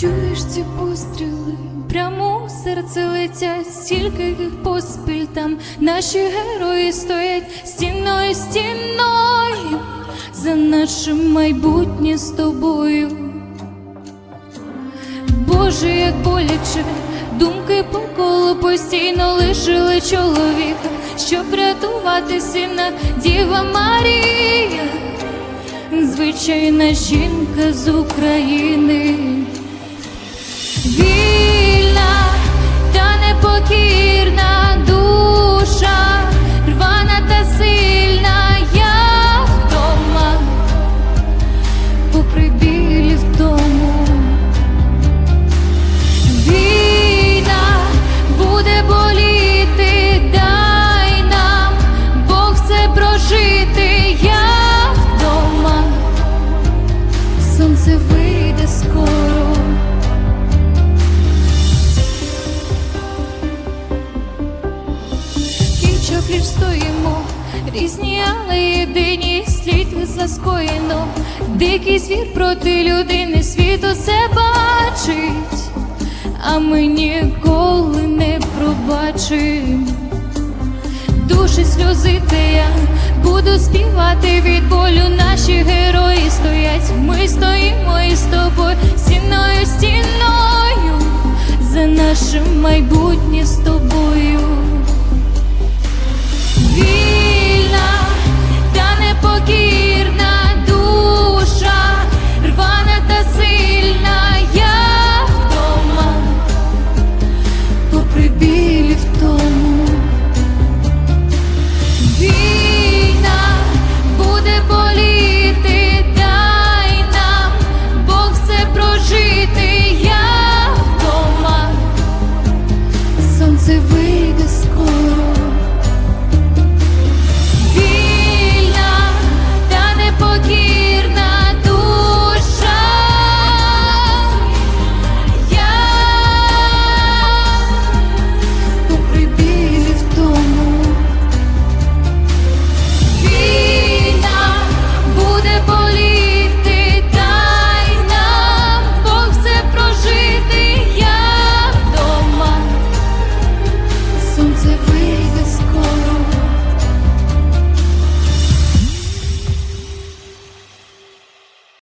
Чуєш ці постріли, прямо у серце летять, стільки їх поспіль там наші герої стоять стіною, стіною за наше майбутнє з тобою. Боже, як боляче, думки по колу постійно лишили чоловіка, щоб врятувати сина Діва Марія, звичайна жінка з України. Вільна та непокірна душа, рвана та сильна, я вдома, попри білі втому. Війна буде боліти, дай нам Бог це прожити, я вдома, сонце вийде скоро. Пліч стоїмо, різні, але єдині слід заскоєно. Дикий звір проти людини світ усе бачить, а ми ніколи не пробачим. Душі сльози те я буду співати від болю. Наші герої стоять. Ми стоїмо із тобою, стіною, стіною за нашим майбутнім.